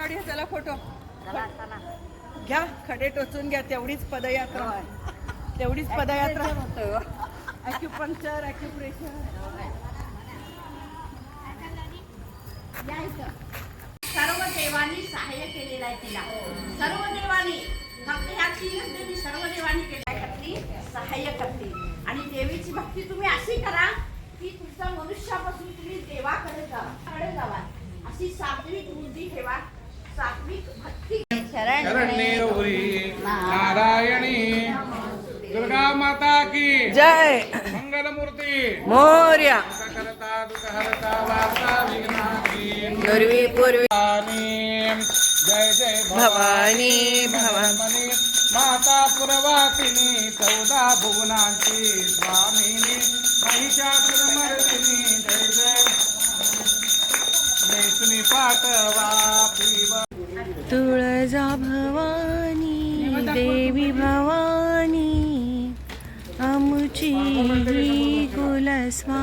काढूया चला फोटो. घ्या खडे टोचून घ्या तेवढीच पदयात्रा. तेवढीच पदयात्रा. ॲक्युपंक्चर ॲक्युप्रेशर सर्व देवांनी सहाय्य केलेलं आहे तिला. सर्व देवांनी फक्त ह्या तीनच देवी सर्व देवांनी केल्या सहाय्य करतील. आणि देवीची भक्ती तुम्ही अशी करा की तुमचा मनुष्यापासून तुम्ही देवाकडे जावा कडे जावा अशी सात्विक बुद्धी ठेवा. शरण्ये नारायणी दुर्गा माता की जय। मंगलमूर्ती। मोर्या। करता दुःखहरता वार्ता विघ्नाची। पूर्वी पूर्वी। जय जय भवानी भवानी। भवानी। माता पुरवासिनी चौदा भुवनांची। स्वामिनी महिषासुरमर्दिनी जय जय। तुळजा भवानी देवी भवानी आमची कुलस्वा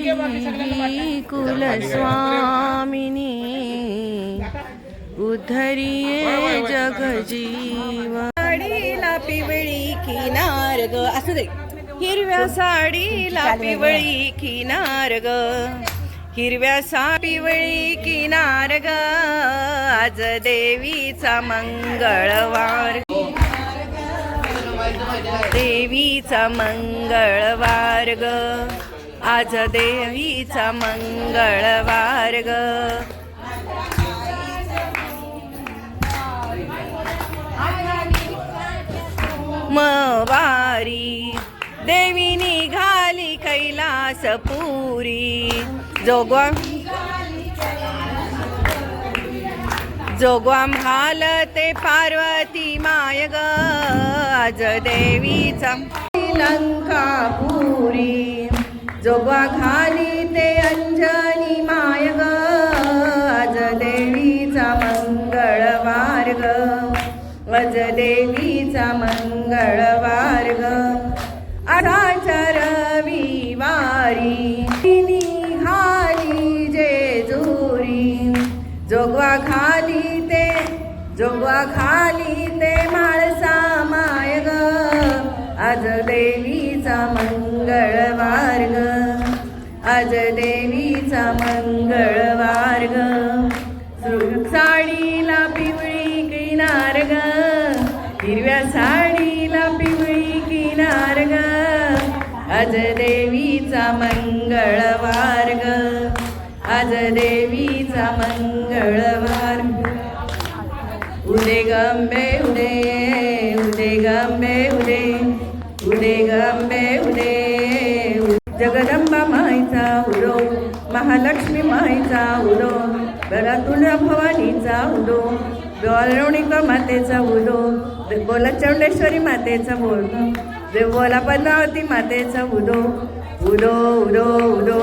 ही कुलस्वामिनी उद्धरिये जगजीव साडीला पिवळी किनार ग. असू दे. हिरव्या साडीला पिवळी किनार ग. हिरव्या सा पिवळी किनार ग. आज देवीचा मंगळवार. देवीचा मंगळवार ग. आज देवीचा मंगळवार ग. मवारी देवी निघाली कैलास पुरी. जोगवा जोगवा घालते पार्वती माय ग. आज देवीचा लंकापुरी जोगवा घाली ते अंजनी माय ग आज देवीचा मंगळवार ग आज देवीचा मंगळवार ग आराच्या रविवारी निघाली जेजुरी. जोगवा खाली ते जोगवा खाली ते माळसा माय ग आज देवीचा मंगळवार ग आज देवीचा मंगळवार ग साडीला पिवळी किनार ग हिरव्या साडीला पिवळी किनार ग आज देवीचा मंगळवार ग आज देवीचा मंगळवार उदे गंबे उदे उदे गंबे उदे. उदे गंबे उदे. जगदंबा माईचा उदो महालक्ष्मी माईचा उदो घरातून भवानीचा उदो गौरवणिका मातेचा उदो बोला चौंडेश्वरी मातेचा बोल बोला पद्मावती मातेचा उदो उदो उदो उदो.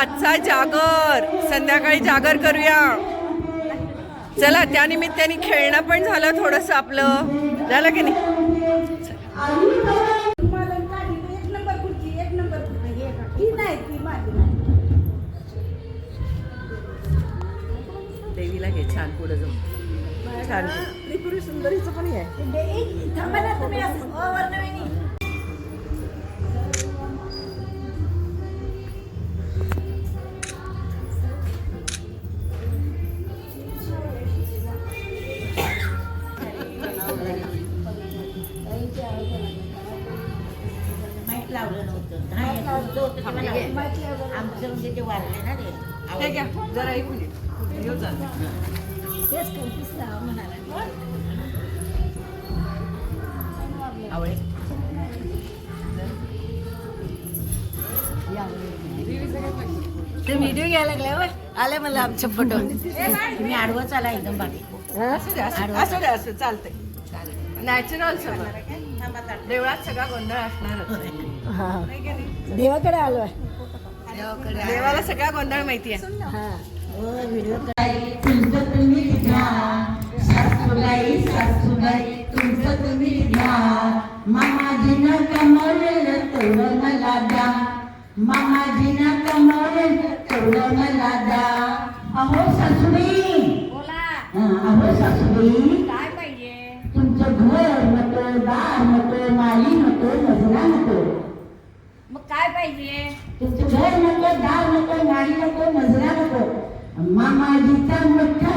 आजचा जागर. संध्याकाळी जागर करूया. चला त्यानिमित्ताने खेळणं पण झालं थोडस आपलं. झालं की नाही? देवीला घे छान पुढे जाऊ छान. त्रिपुरी सुंदरीचं पण आहे. लावलं नव्हतं. तुमचं होतं तेव्हा लावलं. आमचं म्हणजे ते वाढले ना ते. हे घ्या जरा एक मिनिट. येऊ जा. आवळे. ते व्हिडिओ घ्यायला लागले होय. आले मला आमचे फोटो तुम्ही आडवं चाला एकदम बाकी. असू दे असू दे, असू दे असू चालतंय नॅचरल सगळं. देवळात सगळा गोंधळ असणारच. देवाकडे आलोय देवाला सगळा गोंधळ माहिती आहे. हो. व्हिडिओ तुमचं तुम्ही घ्या सासूबाई सासूबाई तुमचं तुम्ही घ्या मामाजीनं कमवलेलं तेवढं मला द्या मामाजीनं कमवलेलं तेवढं मला द्या अहो सासूबाई बोला. हं, अहो सासूबाई. घर नको दार नको माली नको नजरा नको. मग काय पाहिजे? तुमचं घर नको दार नको माली नको नजरा नको. मामाजीचा मोठा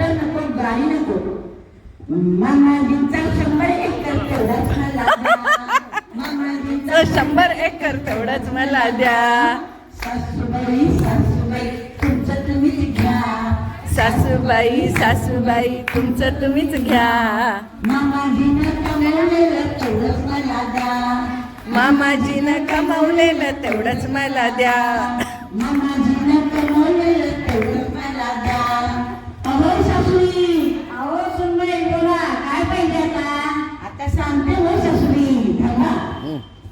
नको मोटर नको गाडी नको. मामाजींचा शंभर तेवढाच मला द्या. मामाजींचा तर शंभर एकर तेवढंच मला द्या. सासूबाई सासूबाई तुमचं तुम्हीच घ्या. सासूबाई सासूबाई तुमचं तुम्हीच घ्या. मामाजीनं कमवलेलं तेवढंच मला द्या. मामाजीनं कमावलेलं तेवढंच मला द्या. मामाजीनं कमवलेलं तेवढंच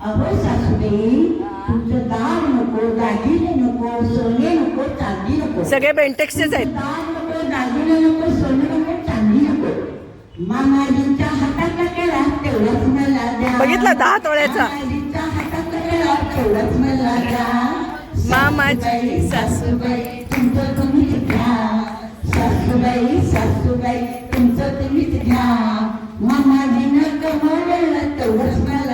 अहो सासूबाई तुमचं दार नको दागिने नको सोने नको चांदी नको. सगळे बेंटेक्सचेच आहेत. दार नको दागिने नको सोने नको चांदी नको. मामाजींच्या हातातला केला तेवढाच मला द्या. बघितला दहा तोळ्याचा? मामाजींच्या हातातला केला तेवढाच मला द्या. मामाजी सासूबाई तुमचं तुम्हीच घ्या. सासूबाई सासूबाई तुमचं तुम्हीच घ्या. मामाजीनं कमवलेलं तेवढंच मला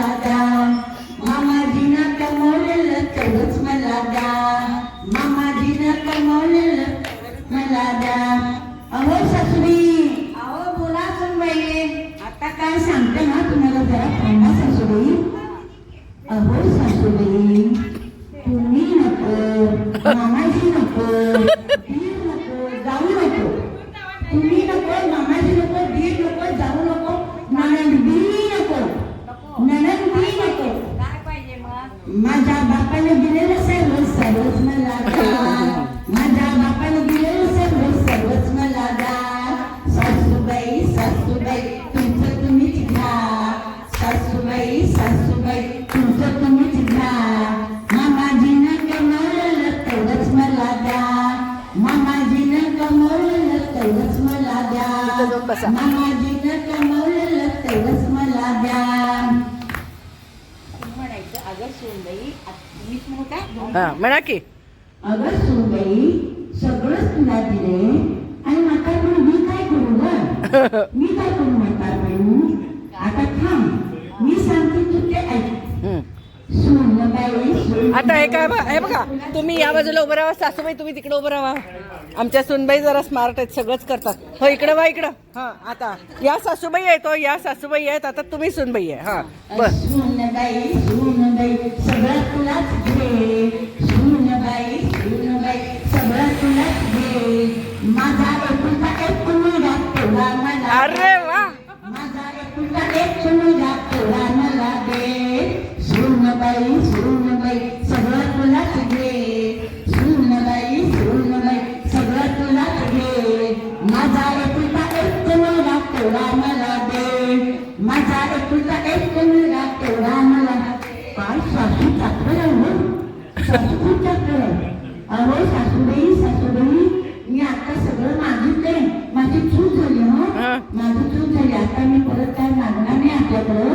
तुम्ही नको मामाजी नको दीड नको जाऊ नको. काय हा म्हणा की. अगं सुनबाई सगळंच तुला दिले आणि म्हातारपणी मी काय करू ग? मी काय करू म्हातारपणी आता थांब. मी सांगते तू ते ऐक. हम्म. सुनबाई सुन आता हे काय बघा हे बघा. तुम्ही या बाजूला उभं राहा सासूबाई तुम्ही तिकडे उभं राहा. आमच्या सुनबाई जरा स्मार्ट आहेत सगळंच करतात. हो इकडं वा इकडं. हा आता. या सासूबाई आहेत हो या सासूबाई आहेत आता तुम्ही सुनबाई आहे हा. बर. सुनबाई सुनबाई सगळं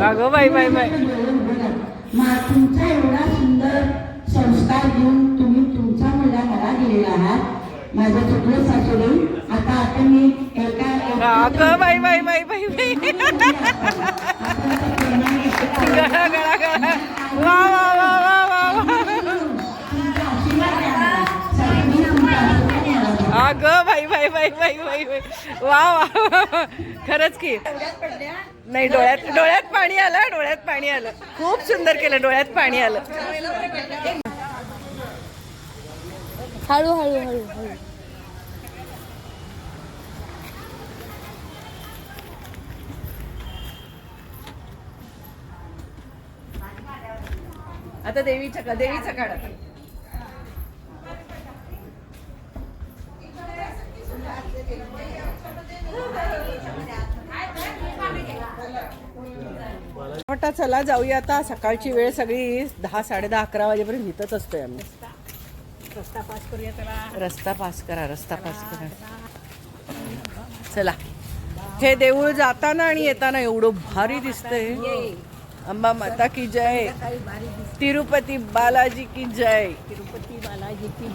अगं बाई, बाई, बाई. तुमचा एवढा सुंदर संस्कार घेऊन तुम्ही तुमचा मुलगा मला दिलेला आहात माझं चुकलं सासूबाई. आता आता मी एका अगं बाई बाई बाई बाई बाई. गळा गळा गळा वा वा वा वा. अगं बाई बाई बाई बाई बाई. बाई वा वा. खरंच की. नाही डोळ्यात डोळ्यात पाणी आलं डोळ्यात पाणी आलं. खूप सुंदर केलं डोळ्यात पाणी आलं. हळू हळू हळू हळू. आता देवीचं का देवीचं काढा. मोठा चला जाऊया आता. सकाळची वेळ सगळी दहा साडे दहा अकरा वाजेपर्यंत इथंच असतोय आम्ही. रस्ता पास करूया त्याला. रस्ता पास करा रस्ता पास करा. चला. हे देऊळ जाताना आणि येताना एवढं भारी दिसतंय. अंबा माता की जय. तिरुपती बालाजी की जय. तिरुपती बालाजी की